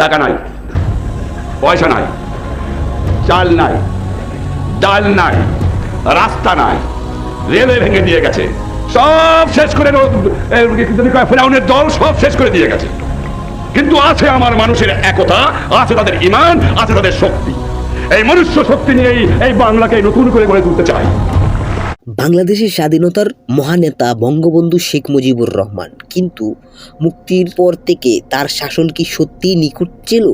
টাকা নাই, পয়সা নাই, চাল নাই, ডাল নাই, রাস্তা নাই রেলে ভেঙে দিয়ে গেছে। সব শেষ করে ফেরাউনের দল সব শেষ করে দিয়ে গেছে। কিন্তু আছে আমার মানুষের একতা, আছে তাদের ইমান, আছে তাদের শক্তি। এই মনুষ্য শক্তি নিয়েই এই বাংলাকে নতুন করে গড়ে তুলতে চাই। বাংলাদেশের স্বাধীনতার মহানেতা বঙ্গবন্ধু শেখ মুজিবুর রহমান। কিন্তু মুক্তির পর থেকে তার শাসন কি সত্যিই নিখুঁত ছিল?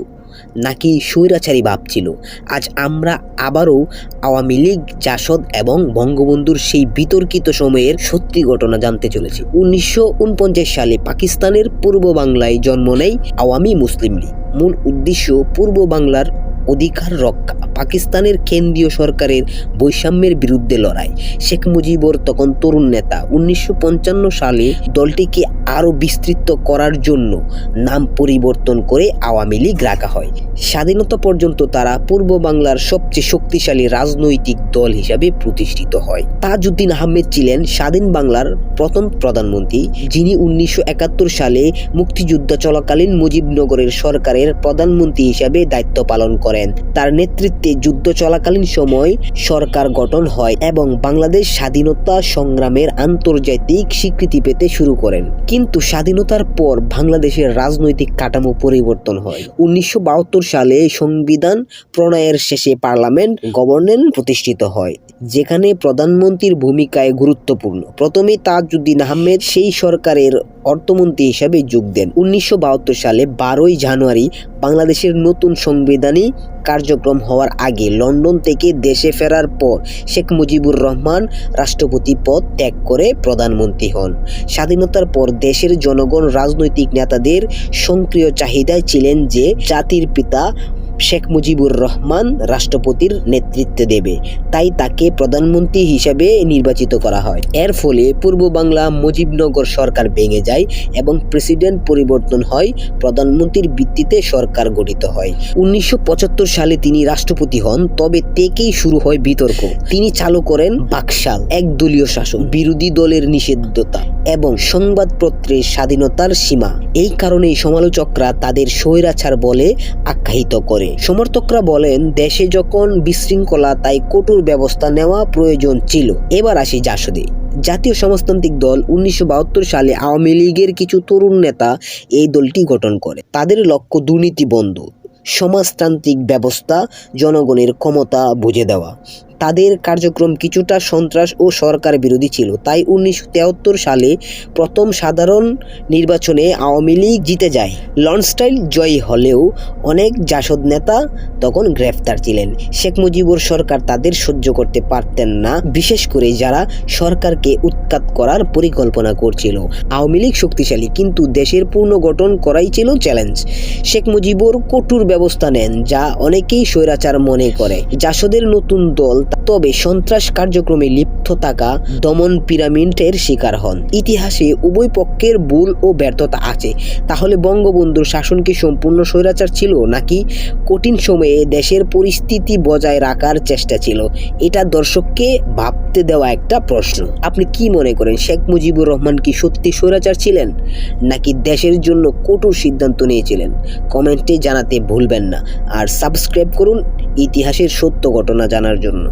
নাকি স্বৈরাচারী ভাব ছিল? আজ আমরা আবারও আওয়ামী লীগ, জাসদ এবং বঙ্গবন্ধুর সেই বিতর্কিত সময়ের সত্যি ঘটনা জানতে চলেছি। উনিশশো উনপঞ্চাশ সালে পাকিস্তানের পূর্ব বাংলায় জন্ম নেয় আওয়ামী মুসলিম লীগ। মূল উদ্দেশ্য পূর্ব বাংলার অধিকার রক্ষা। পাকিস্তানের কেন্দ্রীয় সরকারের বৈষম্যের বিরুদ্ধে লড়াই। শেখ মুজিবর তখন তরুণ নেতা। উনিশশো পঞ্চান্ন সালে দলটিকে আরও বিস্তৃত করার জন্য নাম পরিবর্তন করে আওয়ামী লীগ রাখা হয়। স্বাধীনতা পর্যন্ত তারা পূর্ব বাংলার সবচেয়ে শক্তিশালী রাজনৈতিক দল হিসাবে প্রতিষ্ঠিত হয়। তাজউদ্দিন আহমেদ ছিলেন স্বাধীন বাংলার প্রথম প্রধানমন্ত্রী, যিনি উনিশশো একাত্তর সালে মুক্তিযুদ্ধ চলাকালীন মুজিবনগরের সরকারের প্রধানমন্ত্রী হিসাবে দায়িত্ব পালন করেন। তার নেতৃত্বে যুদ্ধ চলাকালীন সময় সরকার গঠন হয় এবং বাংলাদেশ স্বাধীনতা সংগ্রামের আন্তর্জাতিক স্বীকৃতি পেতে শুরু করেন। কিন্তু স্বাধীনতার পর বাংলাদেশের রাজনৈতিক কাঠামো পরিবর্তন হয়। উনিশশো বাহাত্তর সালে সংবিধান প্রণয়ের শেষে পার্লামেন্ট গভর্নেন্স প্রতিষ্ঠিত হয়, যেখানে প্রধানমন্ত্রীর ভূমিকায় গুরুত্বপূর্ণ। প্রথমে তাজউদ্দিন আহমেদ সেই সরকারের অর্থমন্ত্রী হিসাবে যোগ দেন। উনিশশো বাহাত্তর সালে বারোই জানুয়ারি বাংলাদেশের নতুন সংবিধানিক কার্যক্রম হওয়ার আগে লন্ডন থেকে দেশে ফেরার পর শেখ মুজিবুর রহমান রাষ্ট্রপতি পদ ত্যাগ করে প্রধানমন্ত্রী হন। স্বাধীনতার পর দেশের জনগণ, রাজনৈতিক নেতাদের সক্রিয় চাহিদায় ছিলেন যে জাতির পিতা শেখ মুজিবুর রহমান রাষ্ট্রপতির নেতৃত্বে দেবে। তাই তাকে প্রধানমন্ত্রী হিসাবে নির্বাচিত করা হয়। এর ফলে পূর্ব বাংলা মুজিবনগর সরকার ভেঙে যায় এবং প্রেসিডেন্ট পরিবর্তন হয়, প্রধানমন্ত্রীর ভিত্তিতে সরকার গঠিত হয়। উনিশশো পঁচাত্তর সালে তিনি রাষ্ট্রপতি হন, তবে থেকেই শুরু হয় বিতর্ক। তিনি চালু করেন বাকশাল, একদলীয় শাসন, বিরোধী দলের নিষেধতা এবং সংবাদপত্রের স্বাধীনতার সীমা। এই কারণেই সমালোচকরা তাদের স্বৈরাচার বলে আখ্যায়িত করে। সমর্থকরা বলেন, দেশে যখন বিশৃঙ্খলা, তাই কঠোর ব্যবস্থা নেওয়া প্রয়োজন ছিল। এবার আসি জাসদে। জাতীয় সমাজতান্ত্রিক দল উনিশশো বাহাত্তর সালে আওয়ামী লীগের কিছু তরুণ নেতা এই দলটি গঠন করে। তাদের লক্ষ্য দুর্নীতি বন্ধ, সমাজতান্ত্রিক ব্যবস্থা, জনগণের ক্ষমতা বুঝে দেওয়া। তাদের কার্যক্রম কিছুটা সন্ত্রাস ও সরকার বিরোধী ছিল। তাই উনিশশো সালে প্রথম সাধারণ নির্বাচনে আওয়ামী লীগ জিতে যায়। লনস্টাইল জয়ী হলেও অনেক জাসদ নেতা তখন গ্রেফতার ছিলেন। শেখ মুজিবুর সরকার তাদের সহ্য করতে পারতেন না, বিশেষ করে যারা সরকারকে উৎখাত করার পরিকল্পনা করছিল। আওয়ামী লীগ শক্তিশালী, কিন্তু দেশের পুনর্গঠন করাই ছিল চ্যালেঞ্জ। শেখ মুজিবুর কঠোর ব্যবস্থা নেন, যা অনেকেই স্বৈরাচার মনে করে। জাসদের নতুন দল তবে সন্ত্রাস কার্যক্রমে লিপ্ত থাকা দমন পিরামিডের শিকার হন। ইতিহাসে উভয় পক্ষের ভুল ও ব্যর্থতা আছে। তাহলে বঙ্গবন্ধুর শাসন কি সম্পূর্ণ স্বৈরাচার ছিল, নাকি কঠিন সময়ে দেশের পরিস্থিতি বজায় রাখার চেষ্টা ছিল? এটা দর্শককে ভাবতে দেওয়া একটা প্রশ্ন। আপনি কি মনে করেন, শেখ মুজিবুর রহমান কি সত্যি স্বৈরাচার ছিলেন, নাকি দেশের জন্য কঠোর সিদ্ধান্ত নিয়েছিলেন? কমেন্টে জানাতে ভুলবেন না। আর সাবস্ক্রাইব করুন ইতিহাসের সত্য ঘটনা জানার জন্য।